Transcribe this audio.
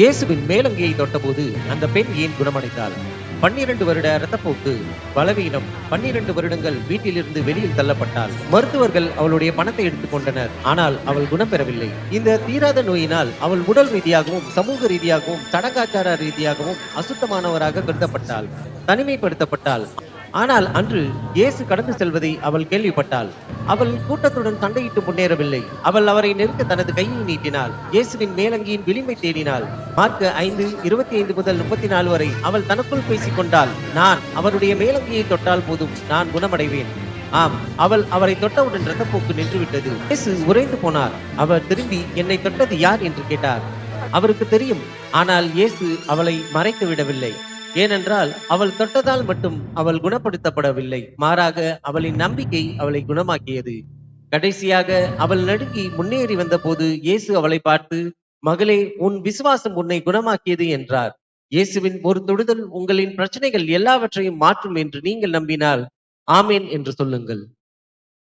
இயேசுவின் மேலங்கியை தொட்டபோது அந்த பெண் ஏன் குணமடைந்தாள்? பன்னிரண்டு வருட இரத்தப்போக்கு பலவீனம் பன்னிரண்டு வருடங்கள் வீட்டிலிருந்து வெளியில் தள்ளப்பட்டாள். மருத்துவர்கள் அவளுடைய பணத்தை எடுத்துக்கொண்டனர் ஆனால் அவள் குணம் பெறவில்லை. இந்த தீராத நோயினால் அவள் உடல் ரீதியாகவும் சமூக ரீதியாகவும் சடங்காச்சார ரீதியாகவும் அசுத்தமானவராக கருதப்பட்டாள். தனிமைப்படுத்தப்பட்டாள். ஆனால் அன்று இயேசு கடந்து செல்வதை அவள் கேள்விப்பட்டாள். அவள் கூட்டத்துடன் சண்டையிட்டு முன்னேறவில்லை. அவள் அவரை நெருக்க தனது கையை நீட்டினாள். இயேசுவின் மேலங்கியின் விளிமை தேடினாள். மார்க் ஐந்து இருபத்தி ஐந்து முதல் முப்பத்தி நாலு வரை அவள் தனக்குள் பேசிக் கொண்டாள் நான் அவருடைய மேலங்கியை தொட்டால் போதும். நான் குணமடைவேன். ஆம் அவள் அவரை தொட்டவுடன் ரத்தப்போக்கு நின்றுவிட்டது. இயேசு உறைந்து போனார். அவர் திரும்பி என்னை தொட்டது யார்? என்று கேட்டார். அவருக்கு தெரியும். ஆனால் இயேசு அவளை மறைத்து விடவில்லை. ஏனென்றால் அவள் தொட்டதால் மட்டும் அவள் குணப்படுத்தப்படவில்லை. மாறாக அவளின் நம்பிக்கை அவளை குணமாக்கியது. கடைசியாக அவள் நடுங்கி முன்னேறி வந்தபோது இயேசு அவளை பார்த்து மகளே உன் விசுவாசம் உன்னை குணமாக்கியது என்றார். இயேசுவின் ஒரு தொடுதல் உங்களின் பிரச்சனைகள் எல்லாவற்றையும் மாற்றும் என்று நீங்கள் நம்பினால் ஆமேன் என்று சொல்லுங்கள்.